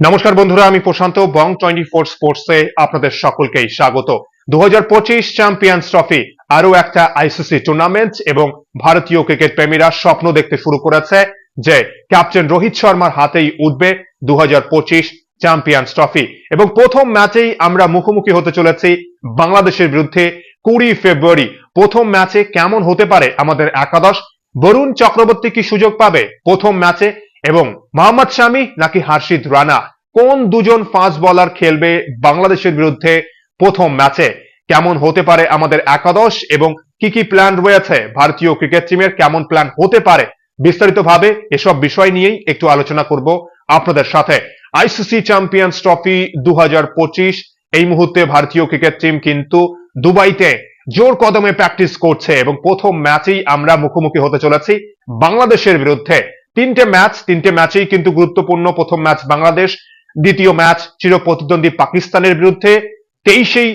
নমস্কার বন্ধুরা, আমি প্রশান্ত, বং টোয়েন্টি ফোর স্পোর্টসে আপনাদের সকলকেই স্বাগত। দু চ্যাম্পিয়ন্স ট্রফি আরও একটা আইসিসি টুর্নামেন্ট এবং ভারতীয় ক্রিকেট প্রেমীরা স্বপ্ন দেখতে শুরু করেছে যে ক্যাপ্টেন রোহিত শর্মার হাতেই উঠবে দু চ্যাম্পিয়ন্স ট্রফি। এবং প্রথম ম্যাচেই আমরা মুখোমুখি হতে চলেছি বাংলাদেশের বিরুদ্ধে কুড়ি ফেব্রুয়ারি। প্রথম ম্যাচে কেমন হতে পারে আমাদের একাদশ? বরুণ চক্রবর্তী কি সুযোগ পাবে? প্রথম ম্যাচে এবং মোহাম্মদ শামি নাকি হার্ষিদ রানা? কোন দুজন ফাস্ট বলার খেলবে বাংলাদেশের বিরুদ্ধে প্রথম ম্যাচে? কেমন হতে পারে আমাদের একাদশ এবং কি কি প্ল্যান রয়েছে ভারতীয় ক্রিকেট টিমের কেমন প্ল্যান হতে পারে? বিস্তারিতভাবে এসব বিষয় নিয়েই একটু আলোচনা করব আপনাদের সাথে। আইসিসি চ্যাম্পিয়ন্স ট্রফি দু পঁচিশ, এই মুহূর্তে ভারতীয় ক্রিকেট টিম কিন্তু দুবাইতে জোর কদমে প্র্যাকটিস করছে এবং প্রথম ম্যাচেই আমরা মুখোমুখি হতে চলেছি বাংলাদেশের বিরুদ্ধে। তিনটে ম্যাচ, তিনটে ম্যাচেই কিন্তু গুরুত্বপূর্ণ। প্রথম ম্যাচ বাংলাদেশ, দ্বিতীয় ম্যাচ চির প্রতিদ্বন্দ্বী পাকিস্তানের বিরুদ্ধে। তেইশেই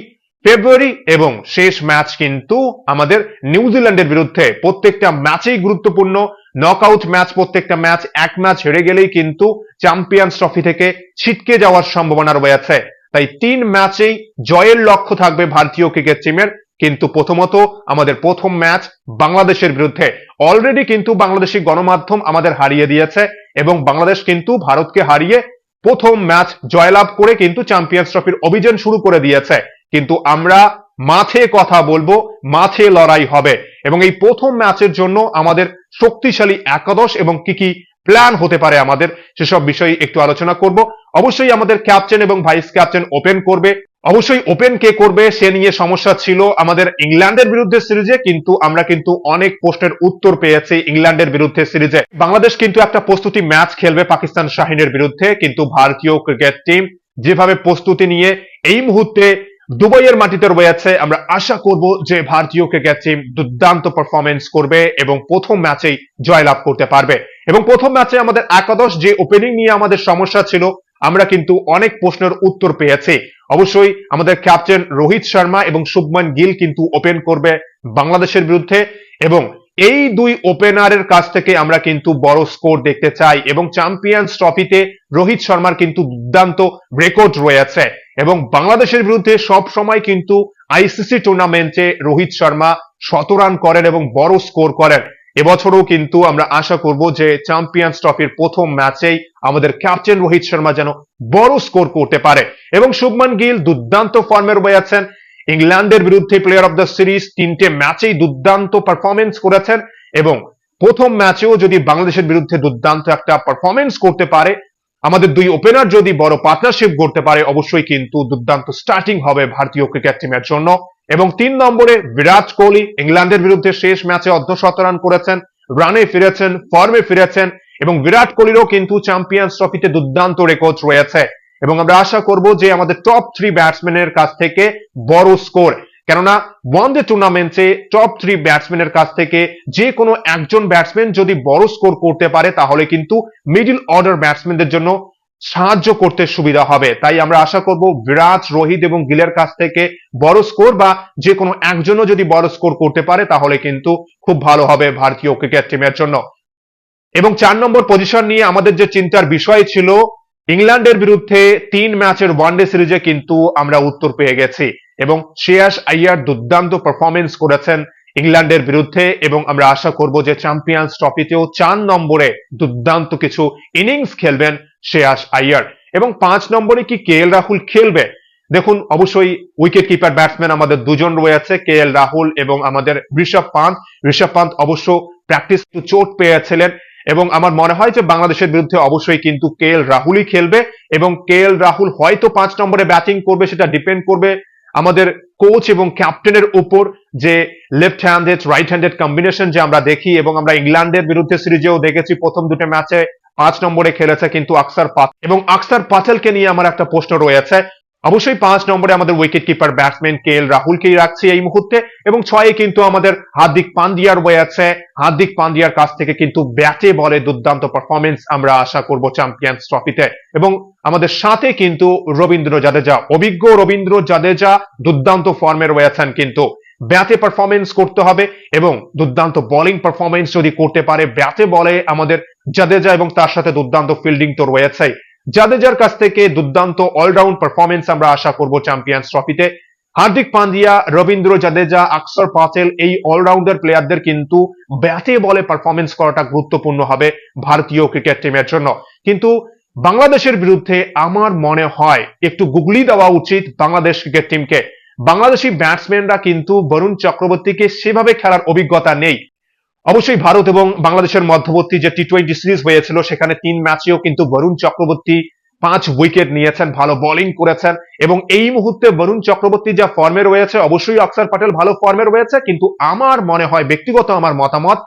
ফেব্রুয়ারি এবং শেষ ম্যাচ কিন্তু আমাদের নিউজিল্যান্ডের বিরুদ্ধে। প্রত্যেকটা ম্যাচেই গুরুত্বপূর্ণ। নকআউট ম্যাচ, প্রত্যেকটা ম্যাচ এক ম্যাচ হেরে গেলেই কিন্তু চ্যাম্পিয়ন্স ট্রফি থেকে ছিটকে যাওয়ার সম্ভাবনা রয়েছে। তাই তিন ম্যাচেই জয়ের লক্ষ্য থাকবে ভারতীয় ক্রিকেট টিমের। কিন্তু প্রথমত আমাদের প্রথম ম্যাচ বাংলাদেশের বিরুদ্ধে। অলরেডি কিন্তু বাংলাদেশি গণমাধ্যম আমাদের হারিয়ে দিয়েছে এবং বাংলাদেশ কিন্তু ভারতকে হারিয়ে প্রথম ম্যাচ জয়লাভ করে কিন্তু চ্যাম্পিয়ন্স ট্রফির অভিযান শুরু করে দিয়েছে। কিন্তু আমরা মাঠে কথা বলব, মাঠে লড়াই হবে এবং এই প্রথম ম্যাচের জন্য আমাদের শক্তিশালী একাদশ এবং কি কি প্ল্যান হতে পারে আমাদের সেসব বিষয়ে একটু আলোচনা করব। অবশ্যই আমাদের ক্যাপ্টেন এবং ভাইস ক্যাপ্টেন ওপেন করবে। অবশ্যই ওপেন কে করবে, সে নিয়ে সমস্যা ছিল আমাদের ইংল্যান্ডের বিরুদ্ধে সিরিজে, কিন্তু আমরা কিন্তু অনেক প্রশ্নের উত্তর পেয়েছি ইংল্যান্ডের বিরুদ্ধে সিরিজে। বাংলাদেশ কিন্তু একটা প্রস্তুতি ম্যাচ খেলবে পাকিস্তান শাহিনের বিরুদ্ধে, কিন্তু ভারতীয় ক্রিকেট টিম যেভাবে প্রস্তুতি নিয়ে এই মুহূর্তে দুবাইয়ের মাটিতে রয়েছে, আমরা আশা করব যে ভারতীয় ক্রিকেট টিম দুর্দান্ত পারফরমেন্স করবে এবং প্রথম ম্যাচেই জয়লাভ করতে পারবে। এবং প্রথম ম্যাচে আমাদের একাদশ যে ওপেনিং নিয়ে আমাদের সমস্যা ছিল আমরা কিন্তু অনেক প্রশ্নের উত্তর পেয়েছি। অবশ্যই আমাদের ক্যাপ্টেন রোহিত শর্মা এবং শুভমান গিল কিন্তু ওপেন করবে বাংলাদেশের বিরুদ্ধে এবং এই দুই ওপেনারের কাছ থেকে আমরা কিন্তু বড় স্কোর দেখতে চাই এবং চ্যাম্পিয়ন্স ট্রফিতে রোহিত শর্মার কিন্তু দুর্দান্ত রেকর্ড রয়েছে এবং বাংলাদেশের বিরুদ্ধে সব সময় কিন্তু আইসিসি টুর্নামেন্টে রোহিত শর্মা শত রান করেন এবং বড় স্কোর করেন। এবছরও কিন্তু আমরা আশা করব যে চ্যাম্পিয়ন্স ট্রফির প্রথম ম্যাচেই আমাদের ক্যাপ্টেন রোহিত শর্মা যেন বড় স্কোর করতে পারে। এবং শুভমান গিল দুর্দান্ত ফর্মে রয়েছেন ইংল্যান্ডের বিরুদ্ধে প্লেয়ার অফ দ্য সিরিজ তিনটে ম্যাচেই দুর্দান্ত পারফরমেন্স করেছেন। এবং প্রথম ম্যাচেও যদি বাংলাদেশের বিরুদ্ধে দুর্দান্ত একটা পারফরমেন্স করতে পারে, আমাদের দুই ওপেনার যদি বড় পার্টনারশিপ করতে পারে, অবশ্যই কিন্তু দুর্দান্ত স্টার্টিং হবে ভারতীয় ক্রিকেট টিমের জন্য। এবং তিন নম্বরে বিরাট কোহলি ইংল্যান্ডের বিরুদ্ধে শেষ ম্যাচে অর্ধশত রান করেছেন রানে ফিরেছেন ফর্মে ফিরেছেন এবং বিরাট কোহলিরও কিন্তু চ্যাম্পিয়ন্স ট্রফিতে দুর্দান্ত রেকর্ড রয়েছে। এবং আমরা আশা করব যে আমাদের টপ থ্রি ব্যাটসম্যানের কাছ থেকে বড় স্কোর কেননা ওয়ান ডে টুর্নামেন্টে টপ থ্রি ব্যাটসম্যানের কাছ থেকে যে কোনো একজন ব্যাটসম্যান যদি বড় স্কোর করতে পারে, তাহলে কিন্তু মিডিল অর্ডার ব্যাটসম্যানদের জন্য সাহায্য করতে সুবিধা হবে। তাই আমরা আশা করব বিরাট, রোহিত এবং গিলের কাছ থেকে বড় স্কোর বা যে কোনো একজনও যদি বড় স্কোর করতে পারে, তাহলে কিন্তু খুব ভালো হবে ভারতীয় ক্রিকেট টিমের জন্য। এবং চার নম্বর পজিশন নিয়ে আমাদের যে চিন্তার বিষয় ছিল, ইংল্যান্ডের বিরুদ্ধে তিন ম্যাচের ওয়ানডে সিরিজে কিন্তু আমরা উত্তর পেয়ে গেছি। এবং শ্রেয়াস আইয়ার দুর্দান্ত পারফরমেন্স করেছেন ইংল্যান্ডের বিরুদ্ধে এবং আমরা আশা করব যে চ্যাম্পিয়ন্স ট্রফিতেও চার নম্বরে দুর্দান্ত কিছু ইনিংস খেলবেন শ্রেয়াস আইয়ার। এবং পাঁচ নম্বরে কি কে এল রাহুল খেলবে? দেখুন, অবশ্যই উইকেট কিপার ব্যাটসম্যান আমাদের দুজন রয়েছে কে এল রাহুল এবং আমাদের ঋষভ পান্ত। ঋষভ পান্ত অবশ্য প্র্যাকটিস চোট পেয়েছিলেন এবং আমার মনে হয় যে বাংলাদেশের বিরুদ্ধে অবশ্যই কিন্তু কে এল রাহুলই খেলবে এবং কে এল রাহুল হয়তো পাঁচ নম্বরে ব্যাটিং করবে, সেটা ডিপেন্ড করবে আমাদের কোচ এবং ক্যাপ্টেনের উপর যে left handed right handed combination যে আমরা দেখি এবং আমরা ইংল্যান্ডের বিরুদ্ধে সিরিজেও দেখেছি, প্রথম দুটো ম্যাচে পাঁচ নম্বরে খেলেছে কিন্তু আকসার পাত এবং আকসার পাটেলকে নিয়ে আমার একটা প্রশ্ন রয়েছে। অবশ্যই পাঁচ নম্বরে আমাদের wicket keeper batsman K L রাহুলকেই রাখছি এই মুহূর্তে এবং ছয়ে কিন্তু আমাদের হার্দিক পান্ডিয়ার রয়েছে। হার্দিক পান্ডিয়ার কাছ থেকে কিন্তু ব্যাটে বলে দুর্দান্ত পারফরমেন্স আমরা আশা করব চ্যাম্পিয়ন্স ট্রফিতে এবং আমাদের সাথে কিন্তু রবীন্দ্র জাদেজা, অভিজ্ঞ রবীন্দ্র জাদেজা দুর্দান্ত ফর্মে রয়েছেন কিন্তু। ব্যাটে পারফরমেন্স করতে হবে এবং দুর্দান্ত বোলিং পারফরমেন্স যদি করতে পারে, ব্যাটে বলে আমাদের জাদেজা এবং তার সাথে দুর্দান্ত ফিল্ডিং তো রয়েছেই। জাদেজার কাছ থেকে দুর্দান্ত অলরাউন্ড পারফরমেন্স আমরা আশা করব চ্যাম্পিয়ন্স ট্রফিতে হার্দিক পান্ডিয়া, রবীন্দ্র জাদেজা, আকসর পাটেল এই অলরাউন্ডার প্লেয়ারদের কিন্তু ব্যাটে বলে পারফরমেন্স করাটা গুরুত্বপূর্ণ হবে ভারতীয় ক্রিকেট টিমের জন্য। কিন্তু বাংলাদেশের বিরুদ্ধে আমার মনে হয়, একটু গুগলি দেওয়া উচিত বাংলাদেশ ক্রিকেট টিমকে বাংলাদেশি ব্যাটসম্যানরা কিন্তু বরুণ চক্রবর্তীকে সেভাবে খেলার অভিজ্ঞতা নেই। অবশ্যই ভারত এবং বাংলাদেশের মধ্যবর্তী যে টি টোয়েন্টি সিরিজ হয়েছিল, সেখানে তিন ম্যাচেও কিন্তু বরুণ চক্রবর্তী পাঁচ উইকেট নিয়েছেন, ভালো বোলিং করেছেন এবং এই মুহূর্তে বরুণ চক্রবর্তী যা ফর্মে রয়েছে, অবশ্যই অক্ষর প্যাটেল ভালো ফর্মে রয়েছে, কিন্তু আমার মনে হয়, ব্যক্তিগত আমার মতামত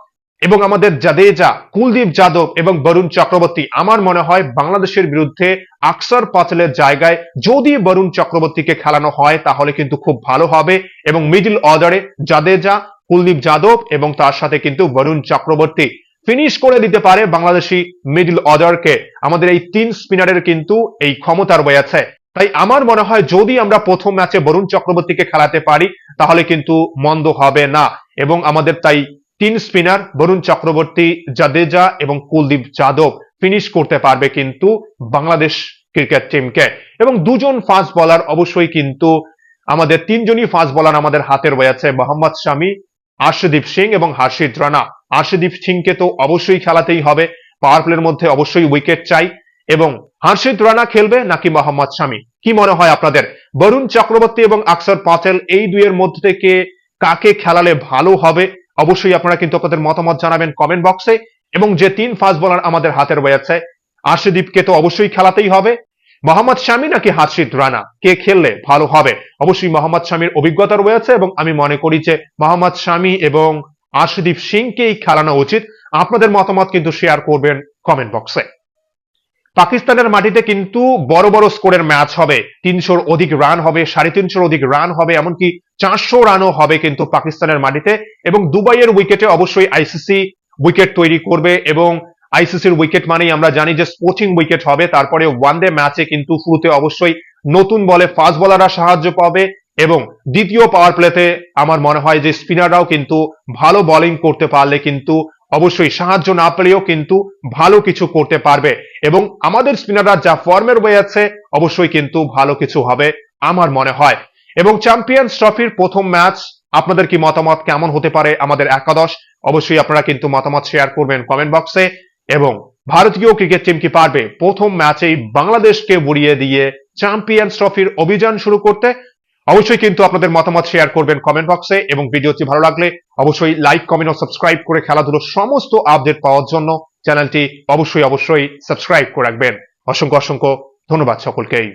এবং আমাদের জাদেজা, কুলদীপ যাদব এবং বরুণ চক্রবর্তী, আমার মনে হয় বাংলাদেশের বিরুদ্ধে আকসর পাটেলের জায়গায় যদি বরুণ চক্রবর্তীকে খেলানো হয়, তাহলে কিন্তু খুব ভালো হবে। এবং মিডল অর্ডারে জাদেজা, কুলদীপ যাদব এবং তার সাথে কিন্তু বরুণ চক্রবর্তী ফিনিশ করে দিতে পারে বাংলাদেশি মিডল অর্ডারকে। আমাদের এই তিন স্পিনারের কিন্তু এই ক্ষমতার ক্ষমতা রয়েছে। তাই আমার মনে হয় যদি আমরা প্রথম ম্যাচে বরুণ চক্রবর্তীকে খেলাতে পারি, তাহলে কিন্তু মন্দ হবে না। এবং আমাদের তাই তিন স্পিনার, বরুণ চক্রবর্তী, জাদেজা এবং কুলদীপ যাদব ফিনিশ করতে পারবে কিন্তু বাংলাদেশ ক্রিকেট টিমকে এবং দুজন ফাস্ট বলার অবশ্যই কিন্তু আমাদের তিনজনই ফাস্ট বলার আমাদের হাতে রয়েছে, মোহাম্মদ শামী আর্শদীপ সিং এবং হার্ষিত রানা। আর্শদীপ সিংকে তো অবশ্যই খেলাতেই হবে পাওয়ার প্লের মধ্যে অবশ্যই উইকেট চাই। এবং হর্ষিত রানা খেলবে নাকি মোহাম্মদ শামী? কি মনে হয় আপনাদের? বরুণ চক্রবর্তী এবং আকসর পাটেল এই দুইয়ের মধ্যে থেকে কাকে খেলালে ভালো হবে? অবশ্যই আপনারা কিন্তু আপনাদের মতামত জানাবেন কমেন্ট বক্সে এবং যে তিন ফাস্ট বলার আমাদের হাতে রয়েছে, আর্শদীপকে তো অবশ্যই খেলাতেই হবে। মোহাম্মদ শামী নাকি হাসিদ রানা? কে খেললে ভালো হবে? অবশ্যই মোহাম্মদ শামীর অভিজ্ঞতা রয়েছে এবং আমি মনে করি যে মোহাম্মদ শামী এবং আর্শদীপ সিংকেই খেলানো উচিত। আপনাদের মতামত কিন্তু শেয়ার করবেন কমেন্ট বক্সে পাকিস্তানের মাটিতে কিন্তু বড় বড় স্কোরের ম্যাচ হবে। তিনশোর অধিক রান হবে, সাড়ে তিনশোর অধিক রান হবে, এমনকি চারশো রানও হবে কিন্তু পাকিস্তানের মাটিতে। এবং দুবাইয়ের উইকেটে অবশ্যই আইসিসি উইকেট তৈরি করবে এবং আইসিসির উইকেট মানেই আমরা জানি যে স্পোর্টিং উইকেট হবে। তারপরে ওয়ান ডে ম্যাচে কিন্তু শুরুতে অবশ্যই নতুন বলে ফাস্ট বলাররা সাহায্য পাবে এবং দ্বিতীয় পাওয়ার প্লেতে আমার মনে হয় যে স্পিনাররাও কিন্তু ভালো বোলিং করতে পারলে কিন্তু অবশ্যই সাহায্য না পেলেও কিন্তু ভালো কিছু করতে পারবে। এবং আমাদের স্পিনাররা যা ফর্মের হয়ে আছে অবশ্যই কিন্তু ভালো কিছু হবে আমার মনে হয়। এবং চ্যাম্পিয়ন্স ট্রফির প্রথম ম্যাচ, আপনাদের কি মতামত কেমন হতে পারে আমাদের একাদশ? অবশ্যই আপনারা কিন্তু মতামত শেয়ার করবেন কমেন্ট বক্সে এবং ভারতীয় ক্রিকেট টিম কি পারবে? প্রথম ম্যাচেই বাংলাদেশকে বুড়িয়ে দিয়ে চ্যাম্পিয়ন্স ট্রফির অভিযান শুরু করতে অবশ্যই কিন্তু আপনাদের মতামত শেয়ার করবেন কমেন্ট বক্সে এবং ভিডিওটি ভালো লাগলে অবশ্যই লাইক কমেন্ট ও সাবস্ক্রাইব করে খেলাধুলোর সমস্ত আপডেট পাওয়ার জন্য চ্যানেলটি অবশ্যই অবশ্যই সাবস্ক্রাইব করে রাখবেন। অসংখ্য অসংখ্য ধন্যবাদ সকলকেই।